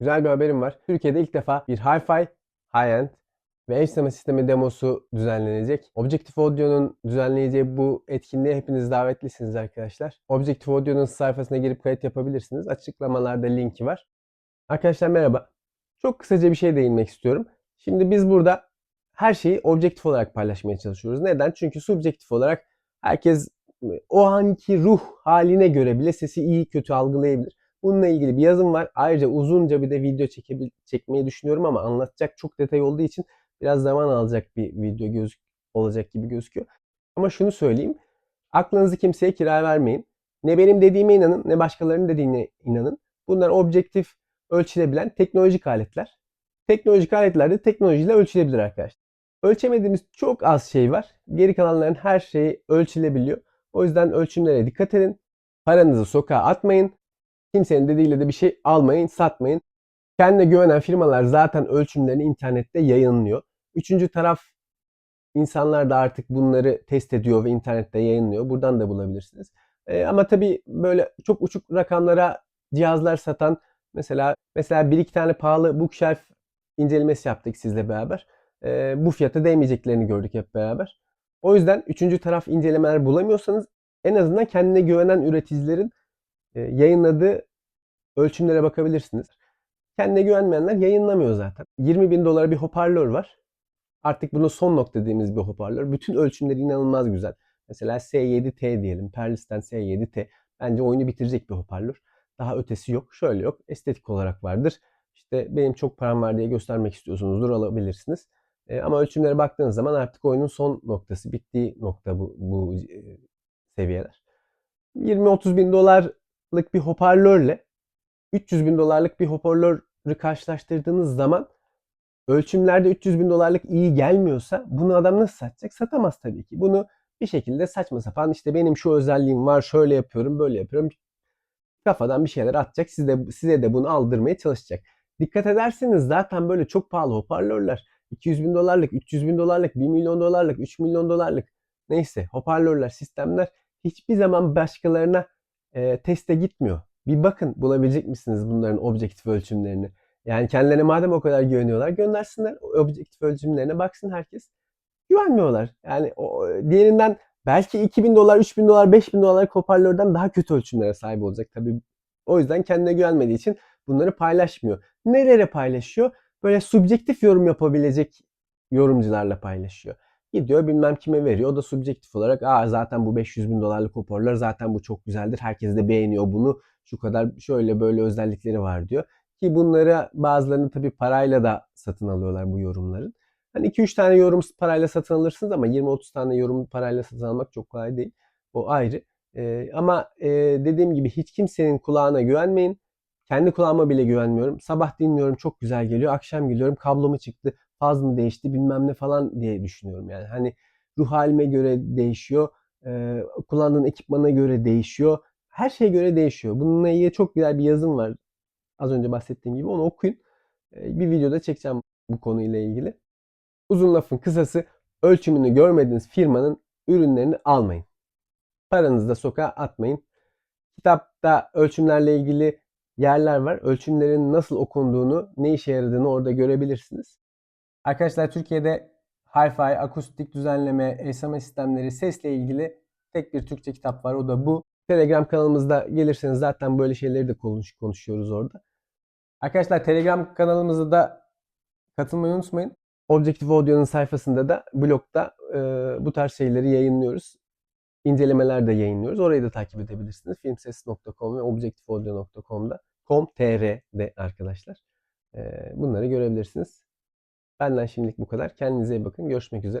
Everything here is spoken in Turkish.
Güzel bir haberim var. Türkiye'de ilk defa bir Hi-Fi, High-End ve eş sinema sistemi demosu düzenlenecek. Objective Audio'nun düzenleyeceği bu etkinliğe hepiniz davetlisiniz arkadaşlar. Objective Audio'nun sayfasına girip kayıt yapabilirsiniz. Açıklamalarda linki var. Arkadaşlar merhaba. Çok kısaca bir şey değinmek istiyorum. Şimdi biz burada her şeyi objektif olarak paylaşmaya çalışıyoruz. Neden? Çünkü subjektif olarak herkes o anki ruh haline göre bile sesi iyi kötü algılayabilir. Bununla ilgili bir yazım var. Ayrıca uzunca bir de video çekebil çekmeyi düşünüyorum ama anlatacak çok detay olduğu için biraz zaman alacak bir video göz olacak gibi gözüküyor. Ama şunu söyleyeyim. Aklınızı kimseye kiraya vermeyin. Ne benim dediğime inanın ne başkalarının dediğine inanın. Bunlar objektif ölçülebilen teknolojik aletler. Teknolojik aletler de teknolojiyle ölçülebilir arkadaşlar. Ölçemediğimiz çok az şey var. Geri kalanların her şeyi ölçülebiliyor. O yüzden ölçümlere dikkat edin. Paranızı sokağa atmayın. Kimsenin dediğiyle de bir şey almayın, satmayın. Kendine güvenen firmalar zaten ölçümlerini internette yayınlıyor. Üçüncü taraf insanlar da artık bunları test ediyor ve internette yayınlıyor. Buradan da bulabilirsiniz. Ee, ama tabii böyle çok uçuk rakamlara cihazlar satan mesela mesela bir iki tane pahalı bookshelf incelemesi yaptık sizle beraber. Ee, bu fiyata değmeyeceklerini gördük hep beraber. O yüzden üçüncü taraf incelemeler bulamıyorsanız en azından kendine güvenen üreticilerin e, yayınladığı ölçümlere bakabilirsiniz. Kendine güvenmeyenler yayınlamıyor zaten. 20 bin dolara bir hoparlör var. Artık bunu son nokta dediğimiz bir hoparlör. Bütün ölçümleri inanılmaz güzel. Mesela S7T diyelim. Perlis'ten S7T. Bence oyunu bitirecek bir hoparlör. Daha ötesi yok. Şöyle yok. Estetik olarak vardır. İşte benim çok param var diye göstermek istiyorsunuzdur alabilirsiniz. E, ama ölçümlere baktığınız zaman artık oyunun son noktası, bittiği nokta bu, bu e, seviyeler. 20-30 bin dolarlık bir hoparlörle 300 bin dolarlık bir hoparlörü karşılaştırdığınız zaman ölçümlerde 300 bin dolarlık iyi gelmiyorsa bunu adam nasıl satacak? Satamaz tabii ki. Bunu bir şekilde saçma sapan işte benim şu özelliğim var, şöyle yapıyorum, böyle yapıyorum. Kafadan bir şeyler atacak. Size, size de bunu aldırmaya çalışacak. Dikkat ederseniz zaten böyle çok pahalı hoparlörler 200 bin dolarlık, 300 bin dolarlık, 1 milyon dolarlık, 3 milyon dolarlık neyse hoparlörler, sistemler hiçbir zaman başkalarına e, teste gitmiyor. Bir bakın bulabilecek misiniz bunların objektif ölçümlerini. Yani kendilerine madem o kadar güveniyorlar göndersinler objektif ölçümlerine baksın herkes. Güvenmiyorlar. Yani o, diğerinden belki 2000 dolar, 3000 dolar, 5000 dolar hoparlörden daha kötü ölçümlere sahip olacak tabii. O yüzden kendine güvenmediği için bunları paylaşmıyor. Nerelere paylaşıyor? Böyle subjektif yorum yapabilecek yorumcularla paylaşıyor. Gidiyor bilmem kime veriyor. O da subjektif olarak Aa, zaten bu 500 bin dolarlık hoparlör zaten bu çok güzeldir. Herkes de beğeniyor bunu. Şu kadar şöyle böyle özellikleri var diyor. Ki bunları bazılarını tabii parayla da satın alıyorlar bu yorumların. Hani 2-3 tane yorum parayla satın alırsınız ama 20-30 tane yorum parayla satın almak çok kolay değil. O ayrı. Ee, ama e, dediğim gibi hiç kimsenin kulağına güvenmeyin. Kendi kulağıma bile güvenmiyorum. Sabah dinliyorum çok güzel geliyor. Akşam geliyorum kablo mu çıktı, faz mı değişti bilmem ne falan diye düşünüyorum. Yani hani ruh halime göre değişiyor. E, kullandığın ekipmana göre değişiyor. Her şeye göre değişiyor. Bununla ilgili çok güzel bir yazım var. Az önce bahsettiğim gibi onu okuyun. E, bir videoda çekeceğim bu konuyla ilgili. Uzun lafın kısası ölçümünü görmediğiniz firmanın ürünlerini almayın. Paranızı da sokağa atmayın. Kitapta ölçümlerle ilgili yerler var. Ölçümlerin nasıl okunduğunu, ne işe yaradığını orada görebilirsiniz. Arkadaşlar Türkiye'de Hi-Fi, akustik düzenleme, SMA sistemleri, sesle ilgili tek bir Türkçe kitap var. O da bu. Telegram kanalımızda gelirseniz zaten böyle şeyleri de konuş, konuşuyoruz orada. Arkadaşlar Telegram kanalımıza da katılmayı unutmayın. Objective Audio'nun sayfasında da blogda e, bu tarz şeyleri yayınlıyoruz. İncelemeler de yayınlıyoruz. Orayı da takip edebilirsiniz. filmses.com ve objectiveaudio.com'da com.tr'de arkadaşlar. E, bunları görebilirsiniz. Benden şimdilik bu kadar. Kendinize iyi bakın. Görüşmek üzere.